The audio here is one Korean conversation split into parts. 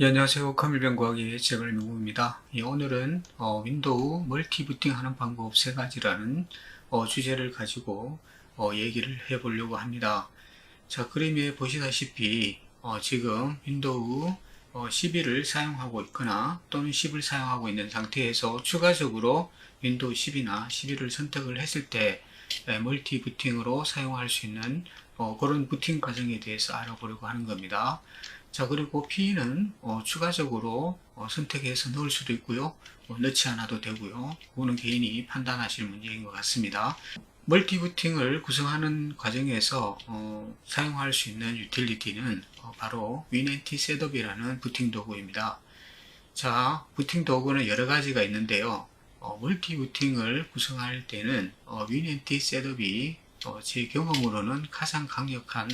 예, 안녕하세요. 커밀병과학의 재글민구입니다. 예, 오늘은 어, 윈도우 멀티 부팅하는 방법 세 가지라는 어, 주제를 가지고 어, 얘기를 해보려고 합니다. 자, 그림에 보시다시피 어, 지금 윈도우 어, 11을 사용하고 있거나 또는 10을 사용하고 있는 상태에서 추가적으로 윈도우 10이나 11을 선택을 했을 때 예, 멀티 부팅으로 사용할 수 있는 어, 그런 부팅 과정에 대해서 알아보려고 하는 겁니다. 자, 그리고 P는 어, 추가적으로 어, 선택해서 넣을 수도 있고요. 어, 넣지 않아도 되고요. 그거는 개인이 판단하실 문제인 것 같습니다. 멀티부팅을 구성하는 과정에서 어, 사용할 수 있는 유틸리티는 어, 바로 윈앤티 셋업이라는 부팅 도구입니다. 자, 부팅 도구는 여러 가지가 있는데요. 어, 멀티부팅을 구성할 때는 어, 윈앤티 셋업이 어, 제 경험으로는 가장 강력한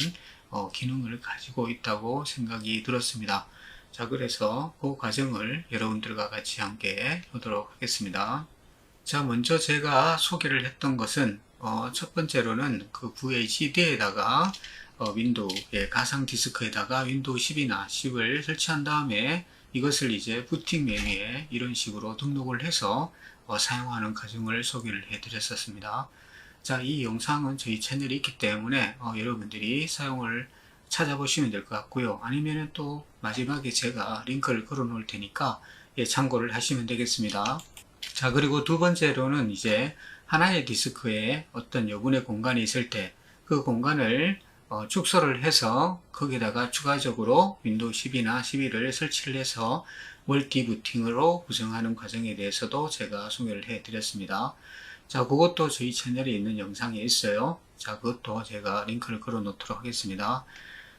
어, 기능을 가지고 있다고 생각이 들었습니다. 자, 그래서 그 과정을 여러분들과 같이 함께 보도록 하겠습니다. 자, 먼저 제가 소개를 했던 것은 어, 첫 번째로는 그 VHD에다가 어, 윈도우의 가상 디스크에다가 윈도우 10이나 10을 설치한 다음에 이것을 이제 부팅 메뉴에 이런 식으로 등록을 해서 어, 사용하는 과정을 소개를 해드렸었습니다. 자, 이 영상은 저희 채널이 있기 때문에 어, 여러분들이 사용을 찾아보시면 될 것 같고요. 아니면 또 마지막에 제가 링크를 걸어 놓을 테니까 예, 참고를 하시면 되겠습니다. 자, 그리고 두 번째로는 이제 하나의 디스크에 어떤 여분의 공간이 있을 때 그 공간을 어, 축소를 해서 거기다가 추가적으로 윈도우 10이나 11을 설치를 해서 멀티 부팅으로 구성하는 과정에 대해서도 제가 소개를 해 드렸습니다. 자, 그것도 저희 채널에 있는 영상에 있어요. 자, 그것도 제가 링크를 걸어 놓도록 하겠습니다.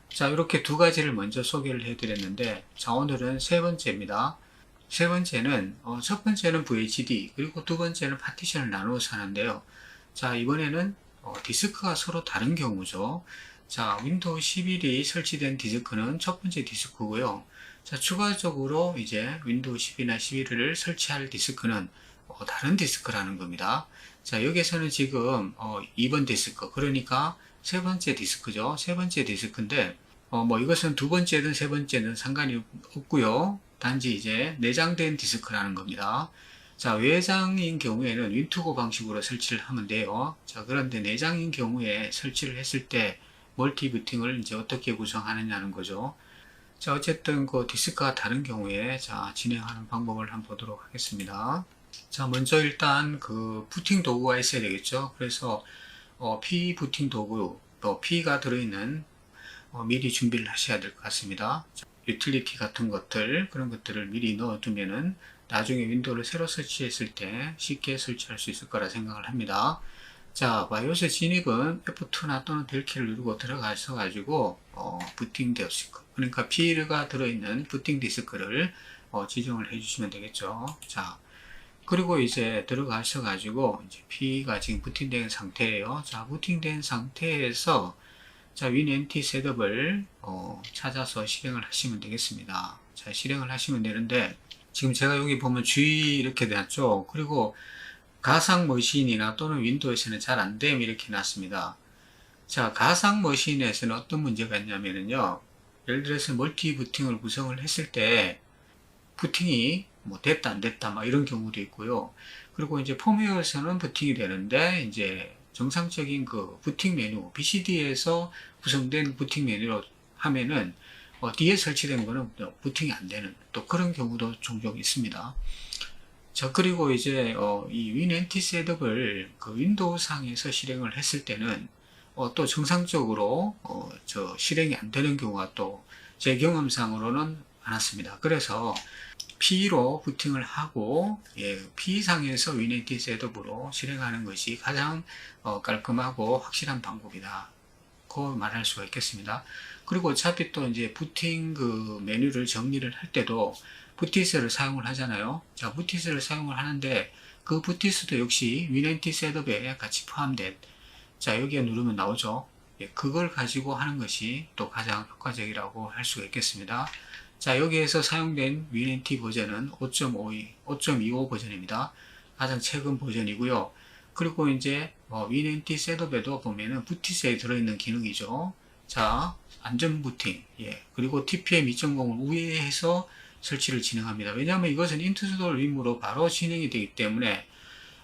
자, 이렇게 두 가지를 먼저 소개를 해 드렸는데, 자, 오늘은 세 번째입니다. 세 번째는, 어, 첫 번째는 VHD, 그리고 두 번째는 파티션을 나누어서 하는데요. 자, 이번에는 어, 디스크가 서로 다른 경우죠. 자, 윈도우 11이 설치된 디스크는 첫 번째 디스크고요. 자, 추가적으로 이제 윈도우 10이나 11을 설치할 디스크는 어, 다른 디스크라는 겁니다. 자, 여기서는 지금 어, 2번 디스크, 그러니까 세 번째 디스크죠. 세 번째 디스크인데 어, 뭐 이것은 두 번째든 세 번째든 상관이 없고요. 단지 이제 내장된 디스크라는 겁니다. 자, 외장인 경우에는 윈투고 방식으로 설치를 하면 돼요. 자, 그런데 내장인 경우에 설치를 했을 때 멀티 부팅을 이제 어떻게 구성하느냐는 거죠. 자, 어쨌든 그 디스크가 다른 경우에 자, 진행하는 방법을 한번 보도록 하겠습니다. 자, 먼저 일단 그 부팅 도구가 있어야 되겠죠. 그래서 어, P 부팅 도구, 또 P가 들어있는 어, 미리 준비를 하셔야 될 것 같습니다. 자, 유틸리티 같은 것들, 그런 것들을 미리 넣어두면은 나중에 윈도우를 새로 설치했을 때 쉽게 설치할 수 있을 거라 생각을 합니다. 자, 바이오스 진입은 F2나 또는 델키를 누르고 들어가셔 가지고 어, 부팅 디스크, 그러니까 P가 들어있는 부팅 디스크를 어, 지정을 해주시면 되겠죠. 자, 그리고 이제 들어가셔 가지고 이제 P가 지금 부팅된 상태예요. 자, 부팅된 상태에서 자, 윈NT 셋업을 어, 찾아서 실행을 하시면 되겠습니다. 자, 실행을 하시면 되는데 지금 제가 여기 보면 G 이렇게 되었죠. 그리고 가상 머신이나 또는 윈도우에서는 잘 안됨 이렇게 놨습니다. 자, 가상 머신에서는 어떤 문제가 있냐면요. 예를 들어서 멀티 부팅을 구성을 했을 때 부팅이 뭐 됐다 안 됐다 막 이런 경우도 있고요. 그리고 이제 폼웨어에서는 부팅이 되는데 이제 정상적인 그 부팅 메뉴 BCD에서 구성된 부팅 메뉴로 하면은 어, 뒤에 설치된 거는 부팅이 안 되는 또 그런 경우도 종종 있습니다. 자 그리고 이제 어, 이 윈앤티 셋업을 그 윈도우 상에서 실행을 했을 때는 어, 또 정상적으로 어, 저 실행이 안 되는 경우가 또 제 경험상으로는 많았습니다. 그래서 P로 부팅을 하고 예, P상에서 윈앤티 셋업으로 실행하는 것이 가장 어, 깔끔하고 확실한 방법이다. 고 말할 수가 있겠습니다. 그리고 어차피 또 이제 부팅 그 메뉴를 정리를 할 때도 부티스를 사용을 하잖아요. 자, 부티스를 사용을 하는데 그 부티스도 역시 윈앤티 셋업에 같이 포함된 자, 여기에 누르면 나오죠. 예, 그걸 가지고 하는 것이 또 가장 효과적이라고 할 수가 있겠습니다. 자, 여기에서 사용된 윈앤티 버전은 5.52, 5.25 버전입니다. 가장 최근 버전이고요. 그리고 이제 뭐 윈앤티 셋업에도 보면은 부티스에 들어있는 기능이죠. 자, 안전 부팅, 예, 그리고 TPM 2.0을 우회해서 설치를 진행합니다. 왜냐하면 이것은 인투스돌 림으로 바로 진행이 되기 때문에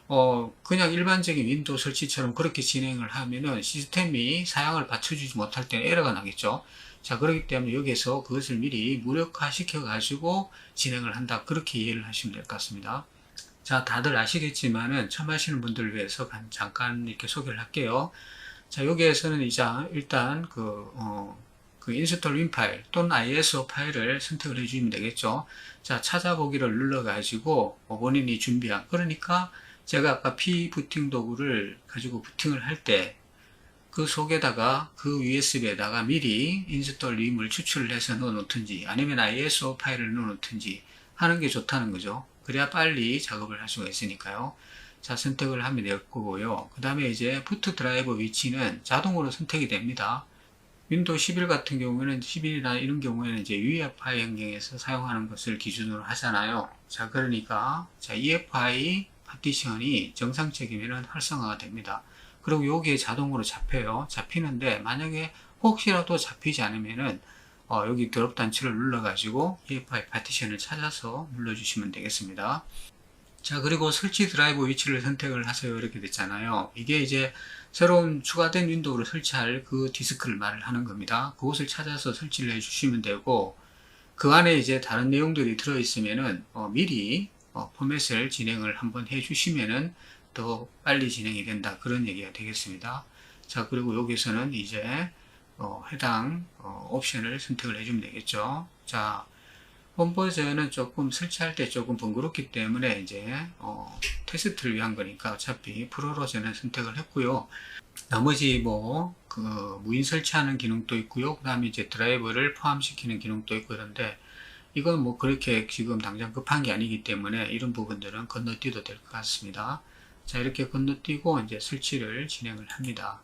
어, 그냥 일반적인 윈도우 설치처럼 그렇게 진행을 하면은 시스템이 사양을 받쳐주지 못할 때는 에러가 나겠죠. 자, 그렇기 때문에 여기서 그것을 미리 무력화 시켜 가지고 진행을 한다. 그렇게 이해를 하시면 될 것 같습니다. 자, 다들 아시겠지만은 처음 하시는 분들을 위해서 간- 잠깐 이렇게 소개를 할게요. 자, 여기에서는 이제 일단 그, 어, 그 인스톨 윈 파일 또는 ISO 파일을 선택을 해주면 되겠죠. 자, 찾아보기를 눌러가지고 어, 본인이 준비한, 그러니까 제가 아까 P 부팅 도구를 가지고 부팅을 할 때 그 속에다가 그 USB에다가 미리 인스톨 림을 추출을 해서 넣어 놓든지 아니면 ISO 파일을 넣어 놓든지 하는 게 좋다는 거죠. 그래야 빨리 작업을 할 수가 있으니까요. 자, 선택을 하면 될 거고요. 그 다음에 이제 부트 드라이버 위치는 자동으로 선택이 됩니다. 윈도우 11 같은 경우에는 11이나 이런 경우에는 이제 UEFI 환경에서 사용하는 것을 기준으로 하잖아요. 자, 그러니까 자, EFI 파티션이 정상적이면 활성화가 됩니다. 그리고 여기에 자동으로 잡혀요. 잡히는데 만약에 혹시라도 잡히지 않으면은 어, 여기 드롭 단추를 눌러가지고 EFI 파티션을 찾아서 눌러주시면 되겠습니다. 자, 그리고 설치 드라이브 위치를 선택을 하세요. 이렇게 됐잖아요. 이게 이제 새로운 추가된 윈도우를 설치할 그 디스크를 말을 하는 겁니다. 그곳을 찾아서 설치를 해 주시면 되고, 그 안에 이제 다른 내용들이 들어 있으면은, 어, 미리, 어, 포맷을 진행을 한번 해 주시면은 더 빨리 진행이 된다. 그런 얘기가 되겠습니다. 자, 그리고 여기서는 이제, 어, 해당, 어, 옵션을 선택을 해주면 되겠죠. 자, 홈 버전은 조금 설치할 때 조금 번거롭기 때문에 이제 어, 테스트를 위한 거니까 어차피 프로로 저는 선택을 했고요. 나머지 뭐 그 무인 설치하는 기능도 있고요. 그 다음에 이제 드라이버를 포함시키는 기능도 있고 그런데 이건 뭐 그렇게 지금 당장 급한 게 아니기 때문에 이런 부분들은 건너뛰어도 될 것 같습니다. 자 이렇게 건너뛰고 이제 설치를 진행을 합니다.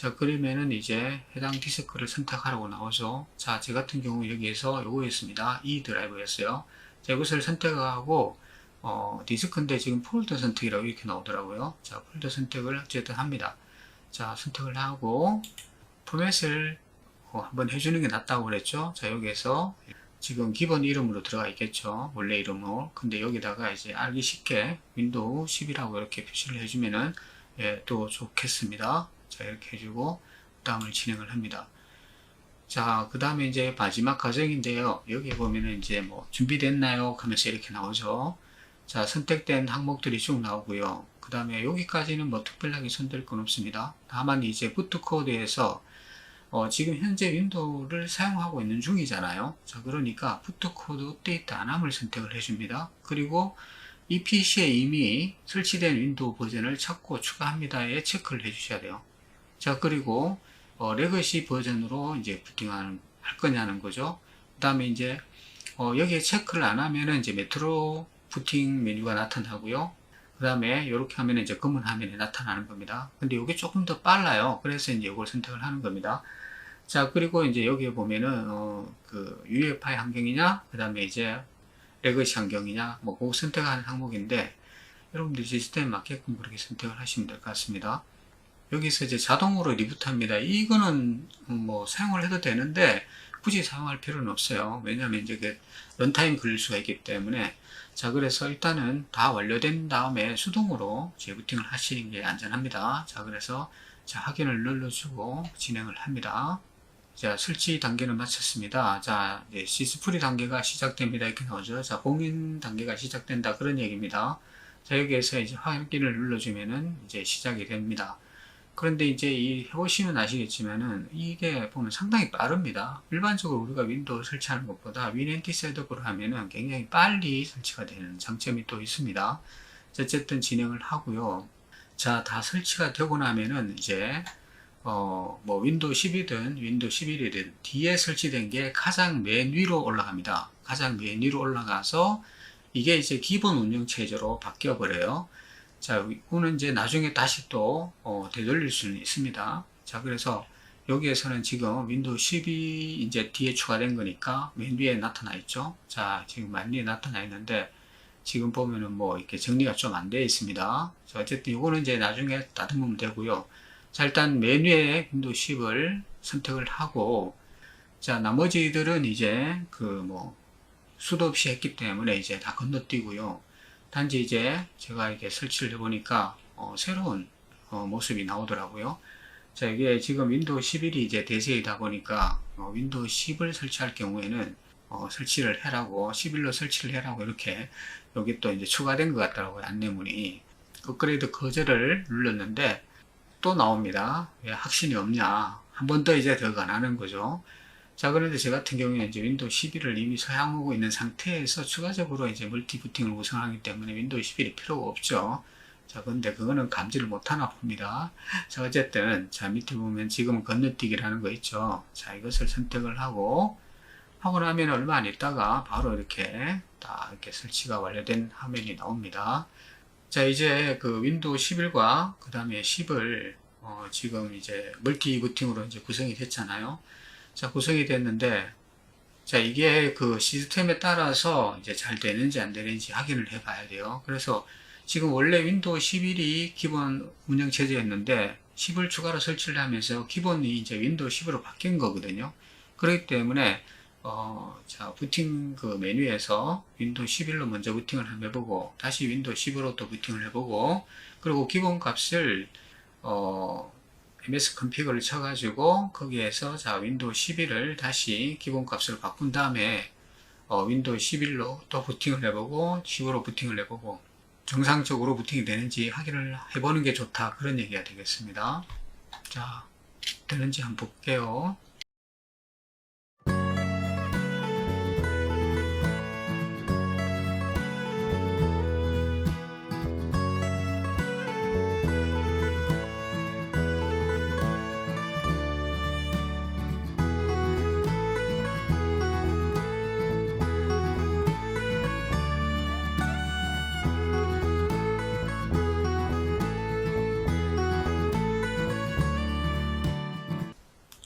자, 그러면은 이제 해당 디스크를 선택하라고 나오죠. 자, 제 같은 경우 여기에서 요거였습니다. 이 드라이브였어요. 자, 이것을 선택하고, 어, 디스크인데 지금 폴더 선택이라고 이렇게 나오더라고요. 자, 폴더 선택을 어쨌든 합니다. 자, 선택을 하고, 포맷을 어, 한번 해주는 게 낫다고 그랬죠. 자, 여기에서 지금 기본 이름으로 들어가 있겠죠. 원래 이름으로. 근데 여기다가 이제 알기 쉽게 윈도우 10이라고 이렇게 표시를 해주면은, 예, 또 좋겠습니다. 자, 이렇게 해주고, 다음을 진행을 합니다. 자, 그 다음에 이제 마지막 과정인데요. 여기 보면은 이제 뭐, 준비됐나요? 하면서 이렇게 나오죠. 자, 선택된 항목들이 쭉 나오고요. 그 다음에 여기까지는 뭐 특별하게 손댈 건 없습니다. 다만 이제 부트 코드에서 어, 지금 현재 윈도우를 사용하고 있는 중이잖아요. 자, 그러니까 부트 코드 업데이트 안함을 선택을 해줍니다. 그리고 이 PC에 이미 설치된 윈도우 버전을 찾고 추가합니다에 체크를 해주셔야 돼요. 자, 그리고 어, 레거시 버전으로 이제 부팅하는 할 거냐는 거죠. 그 다음에 이제 어, 여기에 체크를 안 하면은 이제 메트로 부팅 메뉴가 나타나고요. 그 다음에 이렇게 하면 이제 검은 화면에 나타나는 겁니다. 근데 이게 조금 더 빨라요. 그래서 이제 이걸 선택을 하는 겁니다. 자, 그리고 이제 여기에 보면은 어, 그 UEFI 환경이냐, 그 다음에 이제 레거시 환경이냐, 뭐 그거 선택하는 항목인데 여러분들 시스템에 맞게끔 그렇게 선택을 하시면 될 것 같습니다. 여기서 이제 자동으로 리부트합니다. 이거는 뭐 사용을 해도 되는데 굳이 사용할 필요는 없어요. 왜냐하면 이제 그 런타임 걸릴 수가 있기 때문에 자 그래서 일단은 다 완료된 다음에 수동으로 재부팅을 하시는 게 안전합니다. 자 그래서 자 확인을 눌러주고 진행을 합니다. 자 설치 단계는 마쳤습니다. 자 이제 시스프리 단계가 시작됩니다. 이렇게 나오죠. 자 공인 단계가 시작된다 그런 얘기입니다. 자 여기에서 이제 확인을 눌러주면은 이제 시작이 됩니다. 그런데 이제 이 해보시면 아시겠지만은 이게 보면 상당히 빠릅니다. 일반적으로 우리가 윈도우 설치하는 것보다 윈앤티 셋업으로 하면은 굉장히 빨리 설치가 되는 장점이 또 있습니다. 어쨌든 진행을 하고요. 자, 다 설치가 되고 나면은 이제 어, 뭐 윈도우 10이든 윈도우 11이든 뒤에 설치된 게 가장 맨 위로 올라갑니다. 가장 맨 위로 올라가서 이게 이제 기본 운영 체제로 바뀌어 버려요. 자, 이거는 이제 나중에 다시 또 어, 되돌릴 수는 있습니다. 자, 그래서 여기에서는 지금 윈도우 10이 이제 뒤에 추가된 거니까 맨 위에 나타나 있죠. 자, 지금 맨 위에 나타나 있는데 지금 보면은 뭐 이렇게 정리가 좀 안 되어 있습니다. 자, 어쨌든 이거는 이제 나중에 다듬으면 되고요. 자, 일단 맨 위에 윈도우 10을 선택을 하고 자 나머지들은 이제 그 뭐 수도 없이 했기 때문에 이제 다 건너뛰고요. 단지 이제 제가 이렇게 설치를 해보니까 어, 새로운 어, 모습이 나오더라고요. 자 이게 지금 윈도우 11이 이제 대세이다 보니까 어, 윈도우 10을 설치할 경우에는 어, 설치를 해라고 11로 설치를 해라고 이렇게 여기 또 이제 추가된 것 같더라고요 안내문이. 업그레이드 거절을 눌렀는데 또 나옵니다. 왜 확신이 없냐. 한 번 더 이제 더 가나는 거죠 자 그런데 저 같은 경우에 이제 윈도우 11을 이미 사용하고 있는 상태에서 추가적으로 이제 멀티 부팅을 구성하기 때문에 윈도우 11이 필요가 없죠 자 근데 그거는 감지를 못하나 봅니다 자 어쨌든 자 밑에 보면 지금 건너뛰기라는 거 있죠 자 이것을 선택을 하고 하고 나면 얼마 안 있다가 바로 이렇게 딱 이렇게 설치가 완료된 화면이 나옵니다. 자, 이제 그 윈도우 11과 그 다음에 10을 어, 지금 이제 멀티 부팅으로 이제 구성이 됐잖아요. 자, 구성이 됐는데 자, 이게 그 시스템에 따라서 이제 잘 되는지 안 되는지 확인을 해 봐야 돼요. 그래서 지금 원래 윈도우 11이 기본 운영 체제였는데 10을 추가로 설치를 하면서 기본이 이제 윈도우 10으로 바뀐 거거든요. 그렇기 때문에 어, 자, 부팅 그 메뉴에서 윈도우 11로 먼저 부팅을 한번 해보고, 다시 윈도우 10으로 또 부팅을 해보고, 그리고 기본 값을, 어, ms 컨피그를 쳐가지고, 거기에서 자, 윈도우 11을 다시 기본 값을 바꾼 다음에, 어, 윈도우 11로 또 부팅을 해보고, 10으로 부팅을 해보고, 정상적으로 부팅이 되는지 확인을 해보는 게 좋다. 그런 얘기가 되겠습니다. 자, 되는지 한번 볼게요.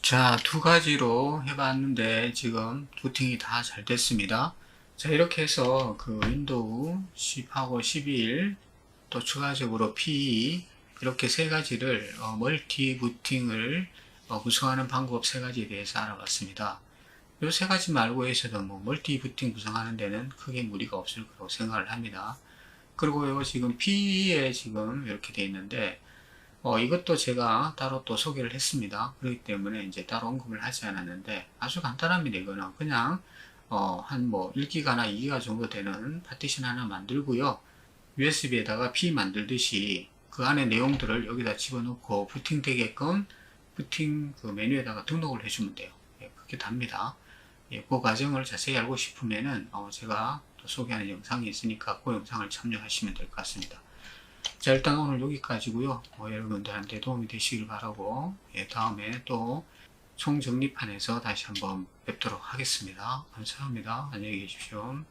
자, 두 가지로 해봤는데 지금 부팅이 다 잘 됐습니다. 자, 이렇게 해서 그 윈도우 10하고 11, 또 추가적으로 PE 이렇게 세 가지를 어, 멀티 부팅을 어, 구성하는 방법 세 가지에 대해서 알아봤습니다. 이 세 가지 말고 해서도 뭐 멀티 부팅 구성하는 데는 크게 무리가 없을 거라고 생각을 합니다. 그리고 요 지금 PE에 지금 이렇게 돼 있는데 어, 이것도 제가 따로 또 소개를 했습니다. 그렇기 때문에 이제 따로 언급을 하지 않았는데 아주 간단합니다. 이거는 그냥 어, 한 뭐 1기가나 2기가 정도 되는 파티션 하나 만들고요. USB에다가 P 만들듯이 그 안에 내용들을 여기다 집어넣고 부팅 되게끔 부팅 그 메뉴에다가 등록을 해주면 돼요. 예, 그게 답니다. 예, 그 과정을 자세히 알고 싶으면은 어, 제가 또 소개하는 영상이 있으니까 그 영상을 참조하시면 될 것 같습니다. 자 일단 오늘 여기까지고요. 어, 여러분들한테 도움이 되시길 바라고 예, 다음에 또 총정리판에서 다시 한번 뵙도록 하겠습니다. 감사합니다. 안녕히 계십시오